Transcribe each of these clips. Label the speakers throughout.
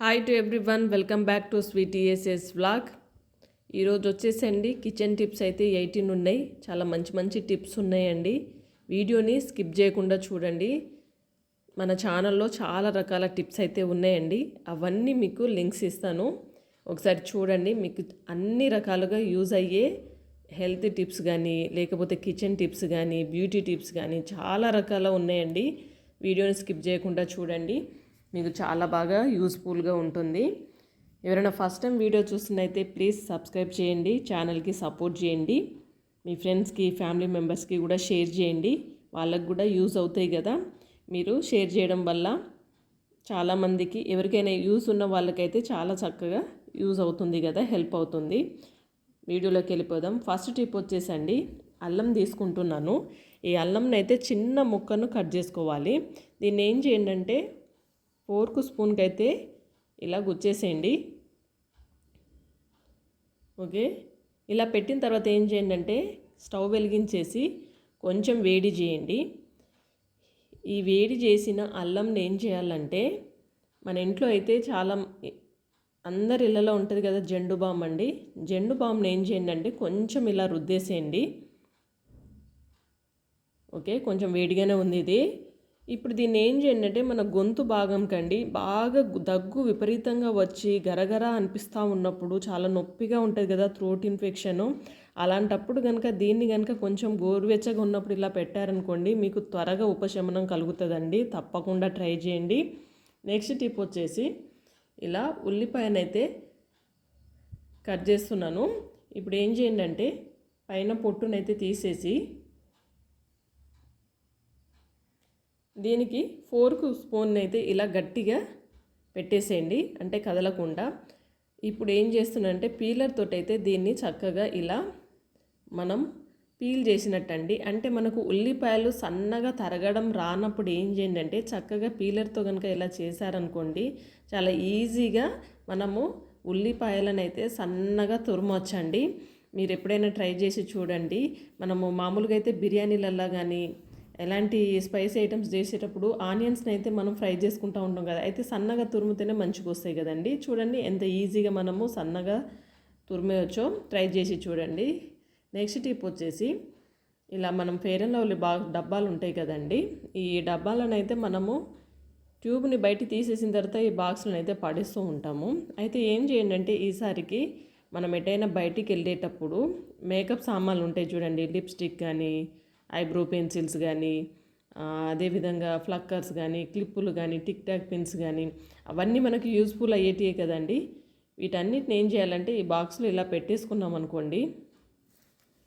Speaker 1: Hi to everyone welcome back to స్వీటీఎస్ఎస్ vlog ఈరోజు వచ్చేసండి. Kitchen tips అయితే ఎయిటీన్ ఉన్నాయి. చాలా మంచి మంచి టిప్స్ ఉన్నాయండి. వీడియోని స్కిప్ చేయకుండా చూడండి. మన ఛానల్లో చాలా రకాల టిప్స్ అయితే ఉన్నాయండి. అవన్నీ మీకు లింక్స్ ఇస్తాను. ఒకసారి చూడండి. మీకు అన్ని రకాలుగా యూజ్ అయ్యే హెల్త్ టిప్స్ కానీ లేకపోతే కిచెన్ టిప్స్ కానీ బ్యూటీ టిప్స్ కానీ చాలా రకాల ఉన్నాయండి. వీడియోని స్కిప్ చేయకుండా చూడండి. మీకు చాలా బాగా యూస్ఫుల్గా ఉంటుంది. ఎవరైనా ఫస్ట్ టైం వీడియో చూస్తున్నైతే ప్లీజ్ సబ్స్క్రైబ్ చేయండి ఛానల్కి సపోర్ట్ చేయండి. మీ ఫ్రెండ్స్కి ఫ్యామిలీ మెంబర్స్కి కూడా షేర్ చేయండి. వాళ్ళకు కూడా యూజ్ అవుతాయి కదా. మీరు షేర్ చేయడం వల్ల చాలామందికి ఎవరికైనా యూజ్ ఉన్న వాళ్ళకైతే చాలా చక్కగా యూజ్ అవుతుంది కదా హెల్ప్ అవుతుంది. వీడియోలోకి వెళ్ళిపోదాం. ఫస్ట్ టిప్ వచ్చేసండి. అల్లం తీసుకుంటున్నాను. ఈ అల్లంనైతే చిన్న ముక్కను కట్ చేసుకోవాలి. దీన్ని ఏం చేయండి అంటే ఫోర్క్ స్పూన్కి అయితే ఇలా గుచ్చేసేయండి. ఓకే? ఇలా పెట్టిన తర్వాత ఏం చేయండి అంటే స్టవ్ వెలిగించేసి కొంచెం వేడి చేయండి. ఈ వేడి చేసిన అల్లంని ఏం చేయాలంటే మన ఇంట్లో అయితే చాలా అందరి ఇళ్ళలో ఉంటుంది కదా జెండు బామ్ అండి. జెండు బామ్ని ఏం చేయండి అంటే కొంచెం ఇలా రుద్దేసేయండి. ఓకే? కొంచెం వేడిగానే ఉంది ఇది. ఇప్పుడు దీన్ని ఏం చేయండి అంటే మన గొంతు భాగం కండి బాగా దగ్గు విపరీతంగా వచ్చి గరగర అనిపిస్తూ ఉన్నప్పుడు చాలా నొప్పిగా ఉంటుంది కదా థ్రోట్ ఇన్ఫెక్షన్ అలాంటప్పుడు కనుక దీన్ని కనుక కొంచెం గోరువెచ్చగా ఉన్నప్పుడు ఇలా పెట్టారనుకోండి మీకు త్వరగా ఉపశమనం కలుగుతుందండి. తప్పకుండా ట్రై చేయండి. నెక్స్ట్ టిప్ వచ్చేసి ఇలా ఉల్లిపాయనైతే కట్ చేస్తున్నాను. ఇప్పుడు ఏం చేయండి అంటే పైన పొట్టునైతే తీసేసి దీనికి ఫోర్క్ స్పూన్ అయితే ఇలా గట్టిగా పెట్టేసేయండి అంటే కదలకుండా. ఇప్పుడు ఏం చేస్తున్నానంటే పీలర్ తోటి అయితే దీన్ని చక్కగా ఇలా మనం పీల్ చేసినట్టండి. అంటే మనకు ఉల్లిపాయలు సన్నగా తరగడం రానప్పుడు ఏం చేయండి అంటే చక్కగా పీలర్తో కనుక ఇలా చేశారనుకోండి చాలా ఈజీగా మనము ఉల్లిపాయలను అయితే సన్నగా తురుమొచ్చండి. మీరు ఎప్పుడైనా ట్రై చేసి చూడండి. మనము మామూలుగా అయితే బిర్యానీలల్లో కానీ ఎలాంటి స్పైసీ ఐటమ్స్ చేసేటప్పుడు ఆనియన్స్ని అయితే మనం ఫ్రై చేసుకుంటూ ఉంటాం కదా. అయితే సన్నగా తురుముతేనే మంచిగా వస్తాయి కదండి. చూడండి ఎంత ఈజీగా మనము సన్నగా తురిమేయచ్చో ట్రై చేసి చూడండి. నెక్స్ట్ టిప్ వచ్చేసి ఇలా మనం ఫేర్ అండ్ లవ్లీ బా డబ్బాలు ఉంటాయి కదండి. ఈ డబ్బాలను అయితే మనము ట్యూబ్ని బయట తీసేసిన తర్వాత ఈ బాక్స్లను అయితే పడేస్తూ ఉంటాము. అయితే ఏం చేయండి అంటే ఈసారికి మనం ఎటైనా బయటికి వెళ్ళేటప్పుడు మేకప్ సామాన్లు ఉంటాయి చూడండి. లిప్స్టిక్ కానీ ఐబ్రో పెన్సిల్స్ కానీ అదేవిధంగా ఫ్లక్కర్స్ కానీ క్లిప్పులు కానీ టిక్ టాక్ పిన్స్ కానీ అవన్నీ మనకి యూస్ఫుల్ అయ్యేటివే కదండి. వీటన్నిటిని ఏం చేయాలంటే ఈ బాక్స్లో ఇలా పెట్టేసుకున్నాం అనుకోండి.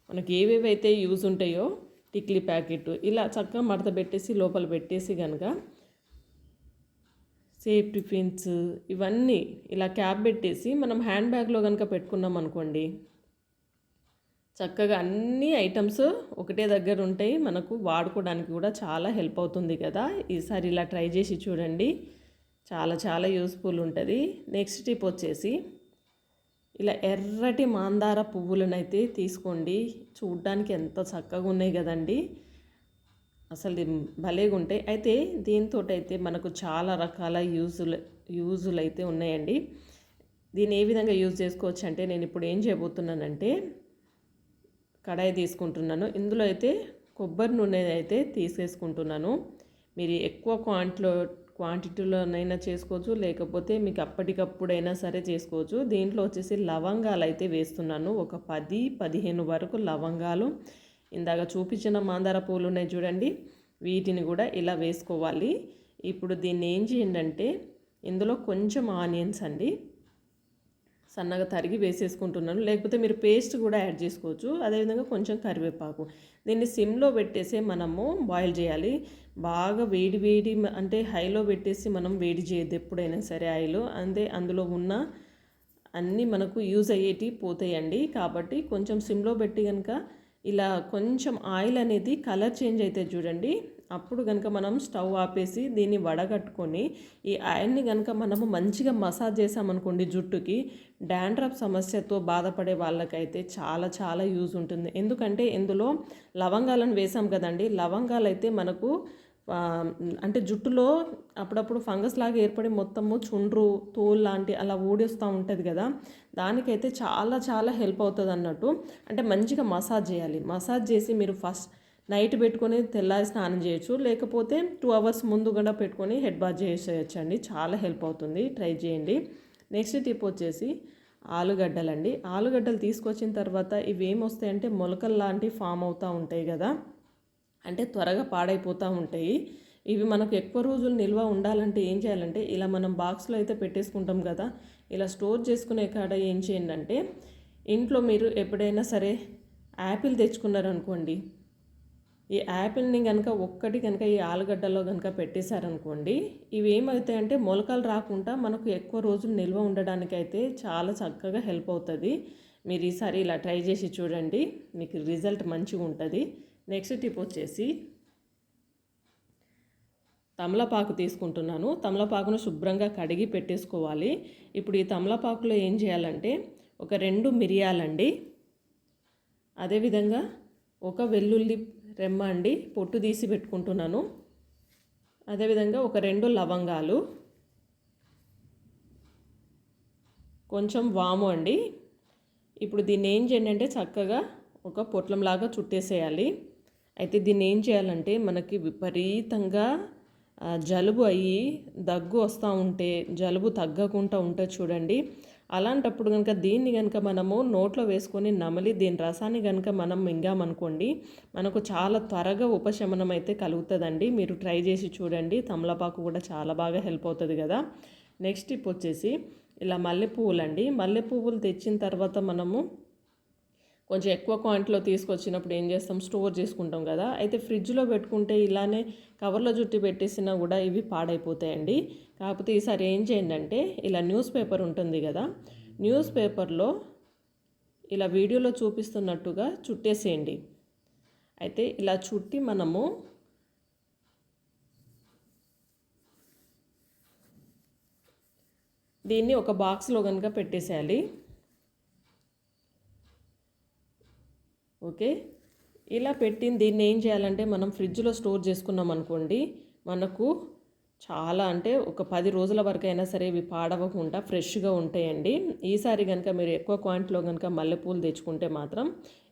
Speaker 1: మనకి ఏవేవైతే యూజ్ ఉంటాయో టిక్లీ ప్యాకెట్ ఇలా చక్కగా మడత పెట్టేసి లోపల పెట్టేసి కనుక సేఫ్టీ పిన్స్ ఇవన్నీ ఇలా క్యాప్ పెట్టేసి మనం హ్యాండ్ బ్యాగ్లో కనుక పెట్టుకున్నాం అనుకోండి. చక్కగా అన్ని ఐటమ్స్ ఒకటే దగ్గర ఉంటాయి. మనకు వాడుకోవడానికి కూడా చాలా హెల్ప్ అవుతుంది కదా. ఈసారి ఇలా ట్రై చేసి చూడండి. చాలా చాలా యూస్ఫుల్ ఉంటుంది. నెక్స్ట్ టిప్ వచ్చేసి ఇలా ఎర్రటి మాందార పువ్వులను అయితే తీసుకోండి. చూడ్డానికి ఎంత చక్కగా ఉన్నాయి కదండి. అసలు భలేగా ఉంటాయి. అయితే దీంతో అయితే మనకు చాలా రకాల యూజులు యూజులు అయితే ఉన్నాయండి. దీన్ని ఏ విధంగా యూజ్ చేసుకోవచ్చు అంటే నేను ఇప్పుడు ఏం చేయబోతున్నానంటే కడాయి తీసుకుంటున్నాను. ఇందులో అయితే కొబ్బరి నూనె అయితే తీసేసుకుంటున్నాను. మీరు ఎక్కువ క్వాంటిలో క్వాంటిటీలోనైనా చేసుకోవచ్చు. లేకపోతే మీకు అప్పటికప్పుడైనా సరే చేసుకోవచ్చు. దీంట్లో వచ్చేసి లవంగాలు అయితే వేస్తున్నాను. ఒక పది పదిహేను వరకు లవంగాలు. ఇందాక చూపించిన మాందార పూలు ఉన్నాయి చూడండి. వీటిని కూడా ఇలా వేసుకోవాలి. ఇప్పుడు దీన్ని ఏం చేయండి అంటే ఇందులో కొంచెం ఆనియన్స్ అండి. సన్నగా తరిగి వేసేసుకుంటున్నాను. లేకపోతే మీరు పేస్ట్ కూడా యాడ్ చేసుకోవచ్చు. అదేవిధంగా కొంచెం కరివేపాకు. దీన్ని సిమ్లో పెట్టేసే మనము బాయిల్ చేయాలి. బాగా వేడి వేడి అంటే హైలో పెట్టేసి మనం వేడి చేయద్దు ఎప్పుడైనా సరే ఆయిల్. అంతే అందులో ఉన్న అన్నీ మనకు యూజ్ అయ్యేటి పోతాయండి. కాబట్టి కొంచెం సిమ్లో పెట్టి కనుక ఇలా కొంచెం ఆయిల్ అనేది కలర్ చేంజ్ అయితే చూడండి. అప్పుడు కనుక మనం స్టవ్ ఆపేసి దీన్ని వడగట్టుకొని ఈ ఆయిల్ని కనుక మనము మంచిగా మసాజ్ చేసామనుకోండి జుట్టుకి డాండ్రఫ్ సమస్యతో బాధపడే వాళ్ళకైతే చాలా చాలా యూజ్ ఉంటుంది. ఎందుకంటే ఇందులో లవంగాలను వేసాం కదండి. లవంగాలు అయితే మనకు అంటే జుట్టులో అప్పుడప్పుడు ఫంగస్ లాగా ఏర్పడి మొత్తము చుండ్రు తోలు లాంటి అలా ఊడేస్తూ ఉంటుంది కదా. దానికైతే చాలా చాలా హెల్ప్ అవుతుంది అన్నట్టు అంటే మంచిగా మసాజ్ చేయాలి. మసాజ్ చేసి మీరు ఫస్ట్ నైట్ పెట్టుకొని తెల్లారి స్నానం చేయొచ్చు. లేకపోతే టూ అవర్స్ ముందు కూడా పెట్టుకొని హెడ్ బాత్ చేసేయచ్చు అండి చాలా హెల్ప్ అవుతుంది. ట్రై చేయండి. నెక్స్ట్ టిప్ వచ్చేసి ఆలుగడ్డలండి. ఆలుగడ్డలు తీసుకొచ్చిన తర్వాత ఇవి ఏమొస్తాయంటే మొలకలు లాంటివి ఫామ్ అవుతూ ఉంటాయి కదా అంటే త్వరగా పాడైపోతూ ఉంటాయి. ఇవి మనకు ఎక్కువ రోజులు నిల్వ ఉండాలంటే ఏం చేయాలంటే ఇలా మనం బాక్స్లో అయితే పెట్టేసుకుంటాం కదా ఇలా స్టోర్ చేసుకునే కాడ ఏం చేయండి అంటే ఇంట్లో మీరు ఎప్పుడైనా సరే యాపిల్ తెచ్చుకున్నారనుకోండి ఈ యాపిల్ని కనుక ఒక్కటి కనుక ఈ ఆలుగడ్డలో కనుక పెట్టేశారనుకోండి ఇవి ఏమవుతాయంటే మొలకలు రాకుండా మనకు ఎక్కువ రోజులు నిల్వ ఉండడానికి అయితే చాలా చక్కగా హెల్ప్ అవుతుంది. మీరు ఈసారి ఇలా ట్రై చేసి చూడండి మీకు రిజల్ట్ మంచిగా ఉంటుంది. నెక్స్ట్ టిప్ వచ్చేసి తమలపాకు తీసుకుంటున్నాను. తమలపాకును శుభ్రంగా కడిగి పెట్టేసుకోవాలి. ఇప్పుడు ఈ తమలపాకులో ఏం చేయాలంటే ఒక రెండు మిరియాలండి. అదేవిధంగా ఒక వెల్లుల్లి రెమ్మ అండి పొట్టు తీసి పెట్టుకుంటున్నాను. అదేవిధంగా ఒక రెండు లవంగాలు. కొంచెం వాము అండి. ఇప్పుడు దీన్ని ఏం చేయండి అంటే చక్కగా ఒక పొట్లంలాగా చుట్టేసేయాలి. అయితే దీన్ని ఏం చేయాలంటే మనకి విపరీతంగా జలుబు అయ్యి దగ్గు వస్తూ ఉంటే జలుబు తగ్గకుండా ఉంటే చూడండి అలాంటప్పుడు కనుక దీన్ని కనుక మనము నోట్లో వేసుకొని నమలి దీని రసాన్ని కనుక మనం మింగామనుకోండి మనకు చాలా త్వరగా ఉపశమనం అయితే కలుగుతుందండి. మీరు ట్రై చేసి చూడండి. తమలపాకు కూడా చాలా బాగా హెల్ప్ అవుతుంది కదా. నెక్స్ట్ టిప్ వచ్చేసి ఇలా మల్లె పువ్వులండి. మల్లె పువ్వులు తెచ్చిన తర్వాత మనము కొంచెం ఎక్కువ క్వాంటిటీలో తీసుకొచ్చినప్పుడు ఏం చేస్తాం? స్టోర్ చేసుకుంటాం కదా. అయితే ఫ్రిడ్జ్లో పెట్టుకుంటే ఇలానే కవర్లో చుట్టి పెట్టేసినా కూడా ఇవి పాడైపోతాయండి. కాకపోతే ఈసారి ఏం చేయండి అంటే ఇలా న్యూస్ పేపర్ ఉంటుంది కదా న్యూస్ పేపర్లో ఇలా వీడియోలో చూపిస్తున్నట్టుగా చుట్టేసేయండి. అయితే ఇలా చుట్టి మనము దీన్ని ఒక బాక్స్లో కనుక పెట్టేసేయాలి. ఓకే? ఇలా పెట్టిన దీన్ని ఏం చేయాలంటే మనం ఫ్రిడ్జ్లో స్టోర్ చేసుకున్నాం అనుకోండి మనకు చాలా అంటే ఒక పది రోజుల వరకు అయినా సరే ఇవి పాడవకుండా ఫ్రెష్గా ఉంటాయండి. ఈసారి కనుక మీరు ఎక్కువ క్వాంటిటీలో కనుక మల్లెపూలు తెచ్చుకుంటే మాత్రం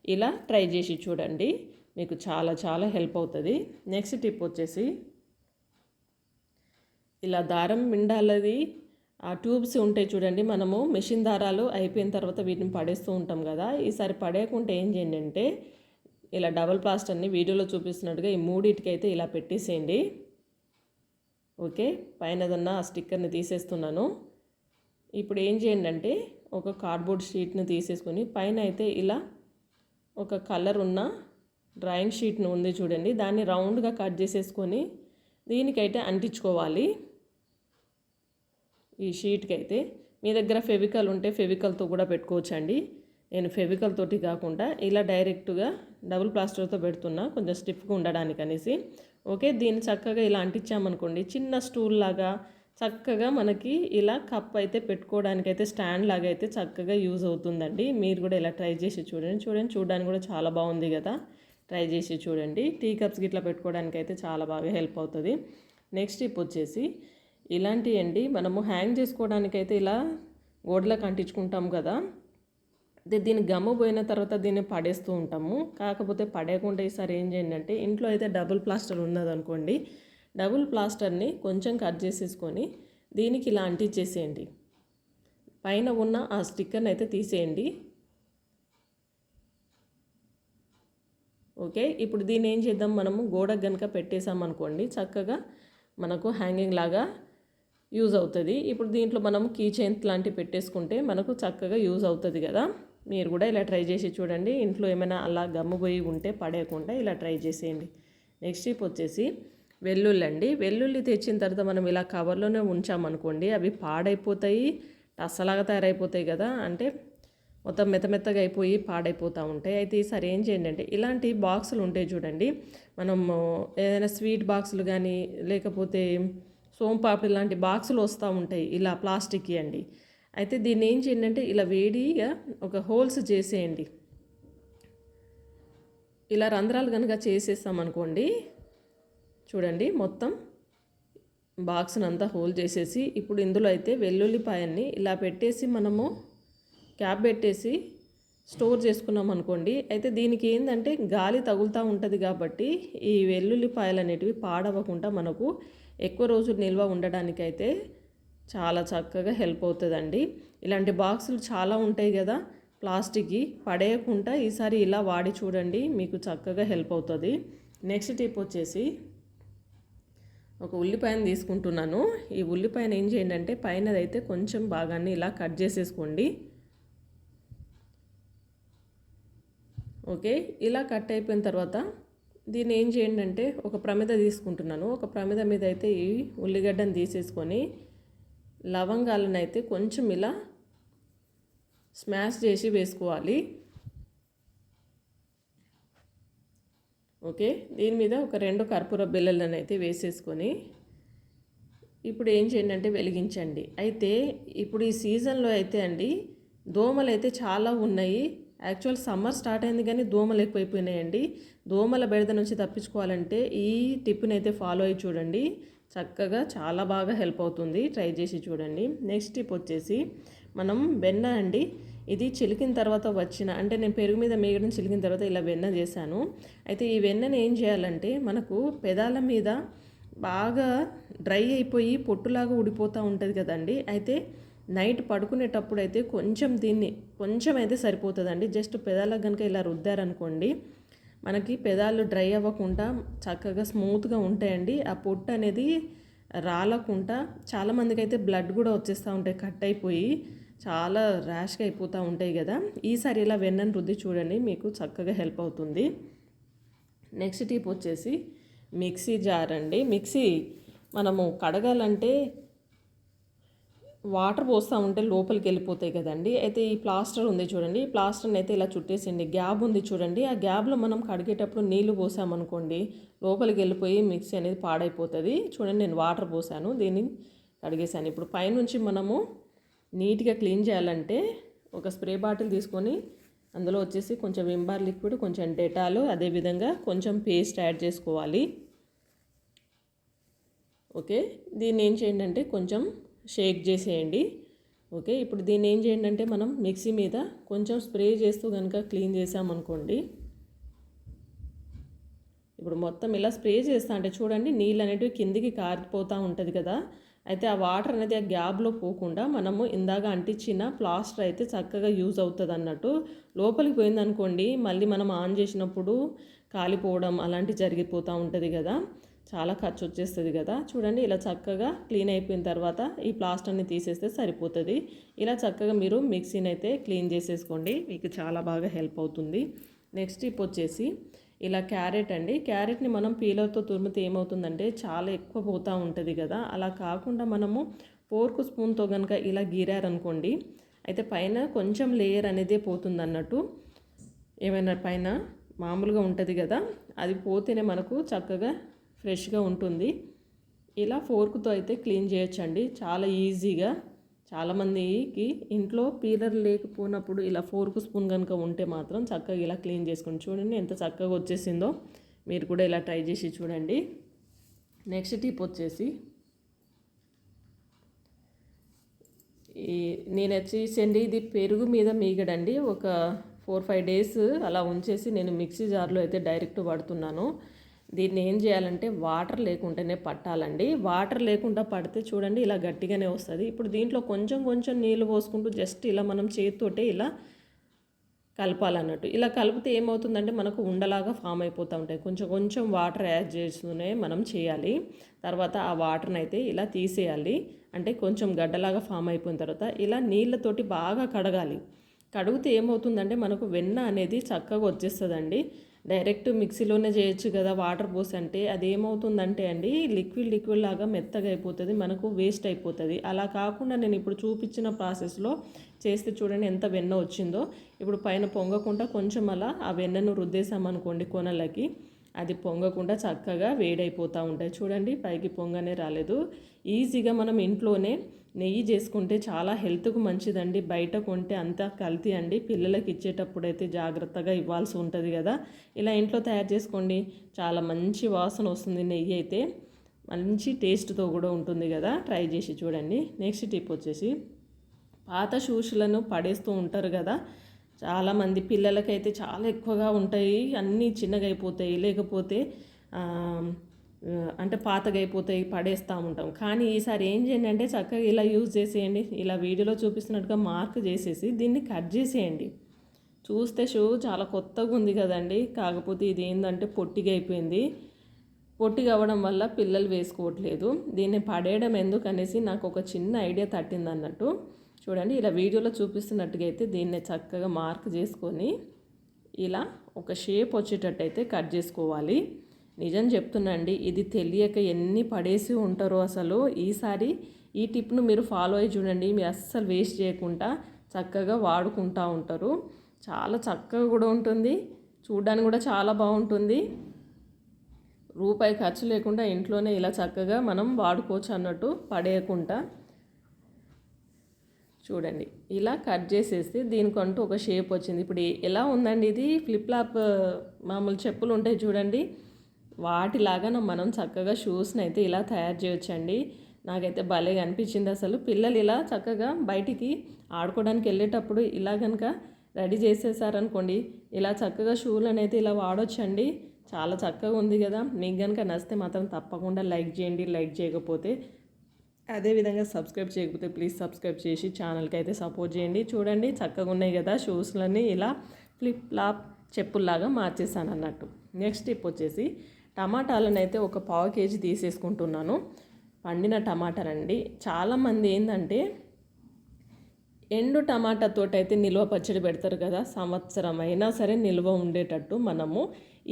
Speaker 1: ఇలా ట్రై చేసి చూడండి. మీకు చాలా చాలా హెల్ప్ అవుతుంది. నెక్స్ట్ టిప్ వచ్చేసి ఇలా దారం మిండాలది ఆ ట్యూబ్స్ ఉంటాయి చూడండి మనము మెషిన్ దారాలు అయిపోయిన తర్వాత వీటిని పడేస్తూ ఉంటాం కదా. ఈసారి పడేయకుంటే ఏం చేయండి అంటే ఇలా డబల్ ప్లాస్టర్ని వీడియోలో చూపిస్తున్నట్టుగా ఈ మూడింటికైతే ఇలా పెట్టేసేయండి. ఓకే పైనదన్న ఆ స్టిక్కర్ని తీసేస్తున్నాను. ఇప్పుడు ఏం చేయండి అంటే ఒక కార్డ్బోర్డ్ షీట్ని తీసేసుకొని పైన అయితే ఇలా ఒక కలర్ ఉన్న డ్రాయింగ్ షీట్ను ఉంది చూడండి దాన్ని రౌండ్గా కట్ చేసేసుకొని దీనికైతే అంటించుకోవాలి. ఈ షీట్కి అయితే మీ దగ్గర ఫెవికల్ ఉంటే ఫెవికల్తో కూడా పెట్టుకోవచ్చండి. నేను ఫెవికల్ తోటి కాకుండా ఇలా డైరెక్ట్గా డబుల్ ప్లాస్టర్తో పెడుతున్నా కొంచెం స్టిఫ్గా ఉండడానికి అనేసి. ఓకే దీన్ని చక్కగా ఇలా అంటించామనుకోండి చిన్న స్టూల్ లాగా చక్కగా మనకి ఇలా కప్ అయితే పెట్టుకోవడానికి అయితే స్టాండ్ లాగా అయితే చక్కగా యూజ్ అవుతుందండి. మీరు కూడా ఇలా ట్రై చేసి చూడండి చూడండి చూడడానికి కూడా చాలా బాగుంది కదా. ట్రై చేసి చూడండి. టీ కప్స్ గిట్లా పెట్టుకోవడానికి అయితే చాలా బాగా హెల్ప్ అవుతుంది. నెక్స్ట్ టిప్ వచ్చేసి ఇలాంటివి అండి మనము హ్యాంగ్ చేసుకోవడానికైతే ఇలా గోడలకు అంటించుకుంటాం కదా. అదే దీన్ని గమ్ము పోయిన తర్వాత దీన్ని పడేస్తూ ఉంటాము. కాకపోతే పడేయకుండా ఈసారి ఏం చేయండి అంటే ఇంట్లో అయితే డబుల్ ప్లాస్టర్ ఉన్నదనుకోండి. డబుల్ ప్లాస్టర్ని కొంచెం కట్ చేసేసుకొని దీనికి ఇలా అంటించేసేయండి. పైన ఉన్న ఆ స్టిక్కర్ని అయితే తీసేయండి. ఓకే ఇప్పుడు దీన్ని ఏం చేద్దాం? మనము గోడకు కనుక పెట్టేసామనుకోండి చక్కగా మనకు హ్యాంగింగ్ లాగా యూజ్ అవుతుంది. ఇప్పుడు దీంట్లో మనం కీ చైన్ లాంటివి పెట్టేసుకుంటే మనకు చక్కగా యూజ్ అవుతుంది కదా. మీరు కూడా ఇలా ట్రై చేసి చూడండి. ఇంట్లో ఏమైనా అలా గమ్ముపోయి ఉంటే పడేయకుండా ఇలా ట్రై చేసేయండి. నెక్స్ట్ టిప్ వచ్చేసి వెల్లుల్లి అండి. వెల్లుల్లి తెచ్చిన తర్వాత మనం ఇలా కవర్లోనే ఉంచామనుకోండి అవి పాడైపోతాయి టస్సలాగా తయారైపోతాయి కదా. అంటే మొత్తం మెత్త మెత్తగా అయిపోయి పాడైపోతూ ఉంటాయి. అయితే ఈసారి ఏం చేయండి అంటే ఇలాంటి బాక్సులు ఉంటాయి చూడండి. మనం ఏదైనా స్వీట్ బాక్సులు కానీ లేకపోతే సోంపాపిడి లాంటి బాక్సులు వస్తూ ఉంటాయి ఇలా ప్లాస్టిక్ అండి. అయితే దీన్ని ఏం చేయండి అంటే ఇలా వేడిగా ఒక హోల్స్ చేసేయండి. ఇలా రంధ్రాలు కనుక చేసేస్తామనుకోండి చూడండి మొత్తం బాక్స్ని అంతా హోల్డ్ చేసేసి ఇప్పుడు ఇందులో అయితే వెల్లుల్లిపాయల్ని ఇలా పెట్టేసి మనము క్యాప్ పెట్టేసి స్టోర్ చేసుకున్నాం అనుకోండి అయితే దీనికి ఏంటంటే గాలి తగులుతూ ఉంటుంది కాబట్టి ఈ వెల్లుల్లిపాయలు అనేటివి పాడవకుండా మనకు ఎక్కువ రోజులు నిల్వ ఉండడానికైతే చాలా చక్కగా హెల్ప్ అవుతుందండి. ఇలాంటి బాక్సులు చాలా ఉంటాయి కదా ప్లాస్టిక్కి పడేయకుండా ఈసారి ఇలా వాడి చూడండి మీకు చక్కగా హెల్ప్ అవుతుంది. నెక్స్ట్ టిప్ వచ్చేసి ఒక ఉల్లిపాయను తీసుకుంటున్నాను. ఈ ఉల్లిపాయను ఏం చేయండి అంటే పైనదైతే కొంచెం భాగాన్ని ఇలా కట్ చేసేసుకోండి. ఓకే ఇలా కట్ అయిపోయిన తర్వాత దీన్ని ఏం చేయండి అంటే ఒక ప్రమిద తీసుకుంటున్నాను. ఒక ప్రమిద మీద అయితే ఈ ఉల్లిగడ్డను తీసేసుకొని లవంగాలను అయితే కొంచెం ఇలా స్మాష్ చేసి వేసుకోవాలి. ఓకే దీని మీద ఒక రెండు కర్పూర బిళ్ళలను అయితే వేసేసుకొని ఇప్పుడు ఏం చేయండి అంటే వెలిగించండి. అయితే ఇప్పుడు ఈ సీజన్లో అయితే అండి దోమలు అయితే చాలా ఉన్నాయి. యాక్చువల్ సమ్మర్ స్టార్ట్ అయింది కానీ దోమలు ఎక్కువైపోయినాయండి. దోమల బెడద నుంచి తప్పించుకోవాలంటే ఈ టిప్ని అయితే ఫాలో అయ్యి చూడండి. చక్కగా చాలా బాగా హెల్ప్ అవుతుంది. ట్రై చేసి చూడండి. నెక్స్ట్ టిప్ వచ్చేసి మనం వెన్న అండి. ఇది చిలికిన తర్వాత వచ్చిన అంటే నేను పెరుగు మీద మేగడం చిలికిన తర్వాత ఇలా వెన్న చేశాను. అయితే ఈ వెన్నని ఏం చేయాలంటే మనకు పెదాల మీద బాగా డ్రై అయిపోయి పొట్టులాగా ఉడిపోతూ ఉంటుంది కదండి. అయితే నైట్ పడుకునేటప్పుడు అయితే కొంచెం దీన్ని కొంచెం అయితే సరిపోతుందండి. జస్ట్ పెదాలకు కనుక ఇలా రుద్దారనుకోండి మనకి పెదాలు డ్రై అవ్వకుండా చక్కగా స్మూత్గా ఉంటాయండి. ఆ పొట్టు అనేది రాలకుండా చాలామందికి అయితే బ్లడ్ కూడా వచ్చేస్తూ ఉంటాయి కట్ అయిపోయి చాలా ర్యాష్గా అయిపోతూ ఉంటాయి కదా. ఈసారి ఇలా వెన్నను రుద్ది చూడండి మీకు చక్కగా హెల్ప్ అవుతుంది. నెక్స్ట్ టిప్ వచ్చేసి మిక్సీ జార్ అండి. మిక్సీ మనము కడగాలంటే వాటర్ పోస్తూ ఉంటే లోపలికి వెళ్ళిపోతాయి కదండి. అయితే ఈ ప్లాస్టర్ ఉంది చూడండి. ఈ ప్లాస్టర్ని అయితే ఇలా చుట్టేసిండి గ్యాబ్ ఉంది చూడండి. ఆ గ్యాబ్లో మనం కడిగేటప్పుడు నీళ్ళు పోసామనుకోండి లోపలికి వెళ్ళిపోయి మిక్సీ అనేది పాడైపోతుంది. చూడండి నేను వాటర్ పోసాను దీన్ని కడిగేసాను ఇప్పుడు పైనుంచి మనము నీట్గా క్లీన్ చేయాలంటే ఒక స్ప్రే బాటిల్ తీసుకొని అందులో వచ్చేసి కొంచెం వింబార్ లిక్విడ్ కొంచెం డెటాలు అదేవిధంగా కొంచెం పేస్ట్ యాడ్ చేసుకోవాలి. ఓకే. దీన్ని ఏం చేయండి అంటే కొంచెం షేక్ చేసేయండి. ఓకే ఇప్పుడు దీన్ని ఏం చేయండి అంటే మనం మిక్సీ మీద కొంచెం స్ప్రే చేస్తూ కనుక క్లీన్ చేసామనుకోండి. ఇప్పుడు మొత్తం ఇలా స్ప్రే చేస్తా అంటే చూడండి నీళ్ళు అనేటివి కిందికి కారిపోతూ ఉంటుంది కదా. అయితే ఆ వాటర్ అనేది ఆ గ్యాప్లో పోకుండా మనము ఇందాక అంటించిన ప్లాస్టర్ అయితే చక్కగా యూజ్ అవుతుంది అన్నట్టు. లోపలికి పోయిందనుకోండి మళ్ళీ మనం ఆన్ చేసినప్పుడు కాలిపోవడం అలాంటివి జరిగిపోతూ ఉంటుంది కదా. చాలా ఖర్చు వచ్చేస్తుంది కదా. చూడండి ఇలా చక్కగా క్లీన్ అయిపోయిన తర్వాత ఈ ప్లాస్టర్ని తీసేస్తే సరిపోతుంది. ఇలా చక్కగా మీరు మిక్సీని అయితే క్లీన్ చేసేసుకోండి. మీకు చాలా బాగా హెల్ప్ అవుతుంది. నెక్స్ట్ టిప్ వచ్చేసి ఇలా క్యారెట్ అండి. క్యారెట్ని మనం పీలర్తో తురిమితే ఏమవుతుందంటే చాలా ఎక్కువ పోతూ ఉంటుంది కదా. అలా కాకుండా మనము ఫోర్కు స్పూన్తో కనుక ఇలా గీరారనుకోండి అయితే పైన కొంచెం లేయర్ అనేది పోతుంది అన్నట్టు ఏమైనా పైన మామూలుగా ఉంటుంది కదా. అది పోతేనే మనకు చక్కగా ఫ్రెష్గా ఉంటుంది. ఇలా ఫోర్క్తో అయితే క్లీన్ చేయొచ్చండి. చాలా ఈజీగా. చాలామందికి ఇంట్లో పీలర్ లేకపోయినప్పుడు ఇలా ఫోర్క్ స్పూన్ కనుక ఉంటే మాత్రం చక్కగా ఇలా క్లీన్ చేసుకుని చూడండి ఎంత చక్కగా వచ్చేసిందో. మీరు కూడా ఇలా ట్రై చేసి చూడండి. నెక్స్ట్ టిప్ వచ్చేసి ఈ నేను వచ్చేసండి. ఇది పెరుగు మీద మీగడండి. ఒక ఫోర్ ఫైవ్ డేస్ అలా ఉంచేసి నేను మిక్సీ జార్లో అయితే డైరెక్ట్ పడుతున్నాను దీన్ని ఏం చేయాలంటే వాటర్ లేకుండానే పట్టాలండి. వాటర్ లేకుండా పడితే చూడండి ఇలా గట్టిగానే వస్తుంది. ఇప్పుడు దీంట్లో కొంచెం కొంచెం నీళ్ళు పోసుకుంటూ జస్ట్ ఇలా మనం చేతితోటే ఇలా కలపాలన్నట్టు. ఇలా కలిపితే ఏమవుతుందంటే మనకు ఉండలాగా ఫామ్ అయిపోతూ ఉంటాయి. కొంచెం కొంచెం వాటర్ యాడ్ చేస్తూనే మనం చేయాలి. తర్వాత ఆ వాటర్ని అయితే ఇలా తీసేయాలి. అంటే కొంచెం గడ్డలాగా ఫామ్ అయిపోయిన తర్వాత ఇలా నీళ్ళతోటి బాగా కడగాలి. కడిగితే ఏమవుతుందంటే మనకు వెన్న అనేది చక్కగా వచ్చేస్తుందండి. డైరెక్ట్ మిక్సీలోనే చేయొచ్చు కదా వాటర్ పోసి అంటే అది ఏమవుతుందంటే అండి లిక్విడ్ లిక్విడ్ లాగా మెత్తగా అయిపోతుంది మనకు వేస్ట్ అయిపోతుంది. అలా కాకుండా నేను ఇప్పుడు చూపించిన ప్రాసెస్లో చేస్తే చూడండి ఎంత వెన్న వచ్చిందో. ఇప్పుడు పైన పొంగకుండా కొంచెం అలా ఆ వెన్నను రుద్దేశామనుకోండి కొనలకి అది పొంగకుండా చక్కగా వేడైపోతూ ఉంటాయి. చూడండి పైకి పొంగనే రాలేదు. ఈజీగా మనం ఇంట్లోనే నెయ్యి చేసుకుంటే చాలా హెల్త్కు మంచిదండి. బయట కొంటే అంతా కల్తీ అండి. పిల్లలకి ఇచ్చేటప్పుడు అయితే జాగ్రత్తగా ఇవ్వాల్సి ఉంటుంది కదా. ఇలా ఇంట్లో తయారు చేసుకోండి. చాలా మంచి వాసన వస్తుంది నెయ్యి అయితే. మంచి టేస్ట్తో కూడా ఉంటుంది కదా. ట్రై చేసి చూడండి. నెక్స్ట్ టిప్ వచ్చేసి పాత షూస్లను పడేస్తూ ఉంటారు కదా. చాలామంది పిల్లలకైతే చాలా ఎక్కువగా ఉంటాయి. అన్నీ చిన్నగా అయిపోతాయి. లేకపోతే అంటే పాతగైపోతాయి పడేస్తూ ఉంటాం కానీ ఈసారి ఏం చేయండి అంటే చక్కగా ఇలా యూజ్ చేసేయండి. ఇలా వీడియోలో చూపిస్తున్నట్టుగా మార్క్ చేసేసి దీన్ని కట్ చేసేయండి. చూస్తే షూ చాలా కొత్తగా ఉంది కదండి. కాకపోతే ఇది ఏంటంటే పొట్టిగా అయిపోయింది పొట్టి అవ్వడం వల్ల పిల్లలు వేసుకోవట్లేదు. దీన్ని పడేయడం ఎందుకనేసి నాకు ఒక చిన్న ఐడియా తట్టింది అన్నట్టు చూడండి ఇలా వీడియోలో చూపిస్తున్నట్టుగా అయితే దీన్ని చక్కగా మార్క్ చేసుకొని ఇలా ఒక షేప్ వచ్చేటట్టు అయితే కట్ చేసుకోవాలి. నిజం చెప్తున్నాండి ఇది తెలియక ఎన్ని పడేసి ఉంటారో అసలు ఈసారి ఈ టిప్ను మీరు ఫాలో అయ్యి చూడండి మీరు అస్సలు వేస్ట్ చేయకుండా చక్కగా వాడుకుంటూ ఉంటారు. చాలా చక్కగా కూడా ఉంటుంది చూడడానికి కూడా చాలా బాగుంటుంది. రూపాయి ఖర్చు లేకుండా ఇంట్లోనే ఇలా చక్కగా మనం వాడుకోవచ్చు అన్నట్టు పడేయకుండా. చూడండి ఇలా కట్ చేసేసి దీనికంటూ ఒక షేప్ వచ్చింది. ఇప్పుడు ఎలా ఉందండి ఇది? ఫ్లిప్ ఫ్లాప్ మామూలు చెప్పులు ఉంటాయి చూడండి వాటిలాగా మనం చక్కగా షూస్ని అయితే ఇలా తయారు చేయొచ్చండి. నాకైతే భలేగా అనిపించింది అసలు. పిల్లలు ఇలా చక్కగా బయటికి ఆడుకోవడానికి వెళ్ళేటప్పుడు ఇలా కనుక రెడీ చేసేసారనుకోండి ఇలా చక్కగా షూలను అయితే ఇలా వాడొచ్చండి. చాలా చక్కగా ఉంది కదా. మీకు కనుక నచ్చితే మాత్రం తప్పకుండా లైక్ చేయండి లైక్ చేయకపోతే అదేవిధంగా సబ్స్క్రైబ్ చేయకపోతే ప్లీజ్ సబ్స్క్రైబ్ చేసి ఛానల్కి అయితే సపోర్ట్ చేయండి. చూడండి చక్కగా ఉన్నాయి కదా షూస్లన్నీ. ఇలా ఫ్లిప్ ఫ్లాప్ చెప్పుల్లాగా మార్చేసాను అన్నట్టు నెక్స్ట్ టిప్ వచ్చేసి టమాటాలనైతే అయితే ఒక పావు కేజీ తీసేసుకుంటున్నాను. పండిన టమాటాలండి. చాలామంది ఏంటంటే ఎండు టమాటాతో అయితే నిల్వ పచ్చడి పెడతారు కదా సంవత్సరం అయినా సరే నిల్వ ఉండేటట్టు మనము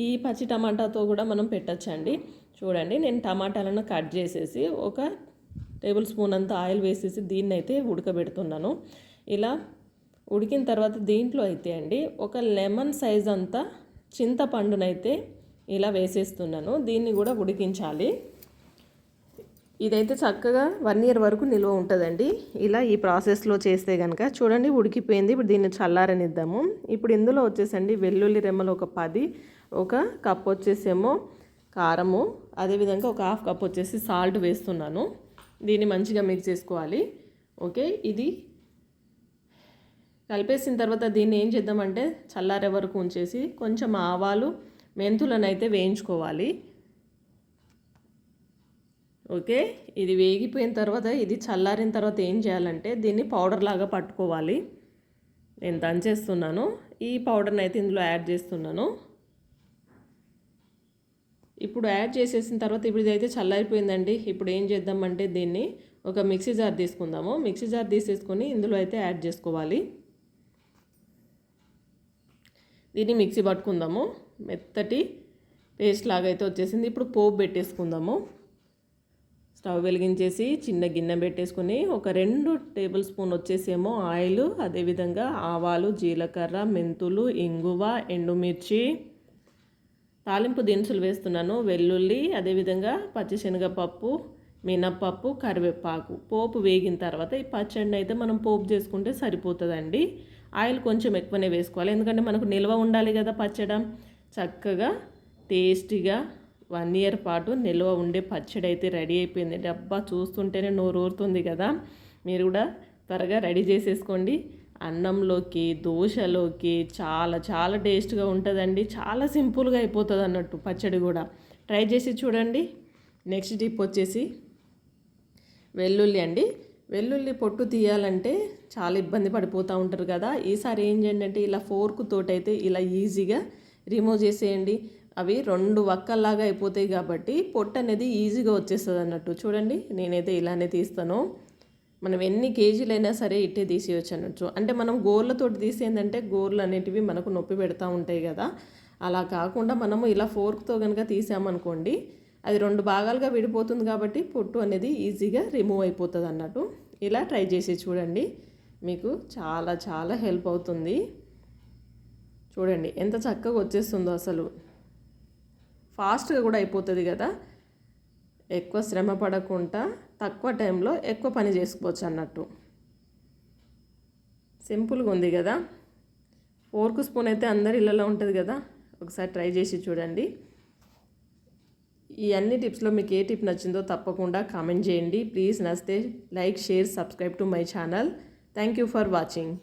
Speaker 1: ఈ పచ్చి టమాటాతో కూడా మనం పెట్టచ్చండి. చూడండి నేను టమాటాలను కట్ చేసేసి ఒక టేబుల్ స్పూన్ అంతా ఆయిల్ వేసేసి దీన్ని అయితే ఉడకబెడుతున్నాను. ఇలా ఉడికిన తర్వాత దీంట్లో అయితే అండి ఒక లెమన్ సైజ్ అంతా చింతపండునైతే ఇలా వేసేస్తున్నాను. దీన్ని కూడా ఉడికించాలి. ఇదైతే చక్కగా వన్ ఇయర్ వరకు నిల్వ ఉంటుందండి. ఇలా ఈ ప్రాసెస్లో చేస్తే కనుక చూడండి ఉడికిపోయింది. ఇప్పుడు దీన్ని చల్లారనిద్దాము. ఇప్పుడు ఇందులో వచ్చేసండి వెల్లుల్లి రెమ్మలు ఒక పది ఒక కప్ వచ్చేసేమో కారము అదేవిధంగా ఒక హాఫ్ కప్ వచ్చేసి సాల్ట్ వేస్తున్నాను. దీన్ని మంచిగా మిక్స్ చేసుకోవాలి. ఓకే ఇది కలిపేసిన తర్వాత దీన్ని ఏం చేద్దామంటే చల్లారే వరకు ఉంచేసి కొంచెం ఆవాలు మెంతులను అయితే వేయించుకోవాలి. ఓకే? ఇది వేగిపోయిన తర్వాత ఇది చల్లారిన తర్వాత ఏం చేయాలంటే దీన్ని పౌడర్ లాగా పట్టుకోవాలి. నేను దంచేస్తున్నాను. ఈ పౌడర్ని అయితే ఇందులో యాడ్ చేస్తున్నాను. ఇప్పుడు యాడ్ చేసేసిన తర్వాత ఇప్పుడు ఇదైతే చల్లారిపోయిందండి. ఇప్పుడు ఏం చేద్దామంటే దీన్ని ఒక మిక్సీ జార్ తీసుకుందాము. మిక్సీ జార్ తీసేసుకొని ఇందులో అయితే యాడ్ చేసుకోవాలి. దీన్ని మిక్సీ పట్టుకుందాము. మెత్తటి పేస్ట్ లాగా అయితే వచ్చేసింది. ఇప్పుడు పోపు పెట్టేసుకుందాము. స్టవ్ వెలిగించేసి చిన్న గిన్నె పెట్టేసుకొని ఒక రెండు టేబుల్ స్పూన్ వచ్చేసేమో ఆయిల్ అదేవిధంగా ఆవాలు జీలకర్ర మెంతులు ఇంగువ ఎండుమిర్చి తాలింపు దినుసులు వేస్తున్నాను వెల్లుల్లి అదేవిధంగా పచ్చిశనగపప్పు మినప్పప్పు కరివేపాకు. పోపు వేగిన తర్వాత ఈ పచ్చడిని అయితే మనం పోపు చేసుకుంటే సరిపోతుందండి. ఆయిల్ కొంచెం ఎక్కువనే వేసుకోవాలి. ఎందుకంటే మనకు నిల్వ ఉండాలి కదా పచ్చడి. చక్కగా టేస్టీగా వన్ ఇయర్ పాటు నిల్వ ఉండే పచ్చడి అయితే రెడీ అయిపోయింది. డబ్బా చూస్తుంటేనే నోరు ఊరుతుంది కదా. మీరు కూడా త్వరగా రెడీ చేసేసుకోండి. అన్నంలోకి దోశలోకి చాలా చాలా టేస్ట్గా ఉంటుందండి. చాలా సింపుల్గా అయిపోతుంది అన్నట్టు పచ్చడి కూడా. ట్రై చేసి చూడండి. నెక్స్ట్ టిప్ వచ్చేసి వెల్లుల్లి అండి. వెల్లుల్లి పొట్టు తీయాలంటే చాలా ఇబ్బంది పడిపోతూ ఉంటారు కదా. ఈసారి ఏం చేయండి అంటే ఇలా ఫోర్క్ తోటైతే ఇలా ఈజీగా రిమూవ్ చేసేయండి. అవి రెండు వక్కల్లాగా అయిపోతాయి కాబట్టి పొట్టు అనేది ఈజీగా వచ్చేస్తుంది అన్నట్టు. చూడండి నేనైతే ఇలానే తీస్తాను. మనం ఎన్ని కేజీలైనా సరే ఇట్టే తీసేయచ్చు అన్నట్టు. అంటే మనం గోర్లతోటి తీసేందంటే గోర్లు అనేటివి మనకు నొప్పి పెడతా ఉంటాయి కదా. అలా కాకుండా మనము ఇలా ఫోర్క్తో కనుక తీసామనుకోండి అది రెండు భాగాలుగా విడిపోతుంది కాబట్టి పొట్టు అనేది ఈజీగా రిమూవ్ అయిపోతుంది అన్నట్టు ఇలా ట్రై చేసి చూడండి మీకు చాలా చాలా హెల్ప్ అవుతుంది. చూడండి ఎంత చక్కగా వచ్చేస్తుందో అసలు. ఫాస్ట్గా కూడా అయిపోతుంది కదా. ఎక్కువ శ్రమ పడకుండా తక్కువ టైంలో ఎక్కువ పని చేసుకోవచ్చు అన్నట్టు. సింపుల్గా ఉంది కదా. ఫోర్క్ స్పూన్ అయితే అందరి ఇళ్ళలో ఉంటుంది కదా. ఒకసారి ట్రై చేసి చూడండి. ఈ అన్ని టిప్స్లో మీకు ఏ టిప్ నచ్చిందో తప్పకుండా కామెంట్ చేయండి. ప్లీజ్ నచ్చితే like share subscribe to my channel. Thank you for watching.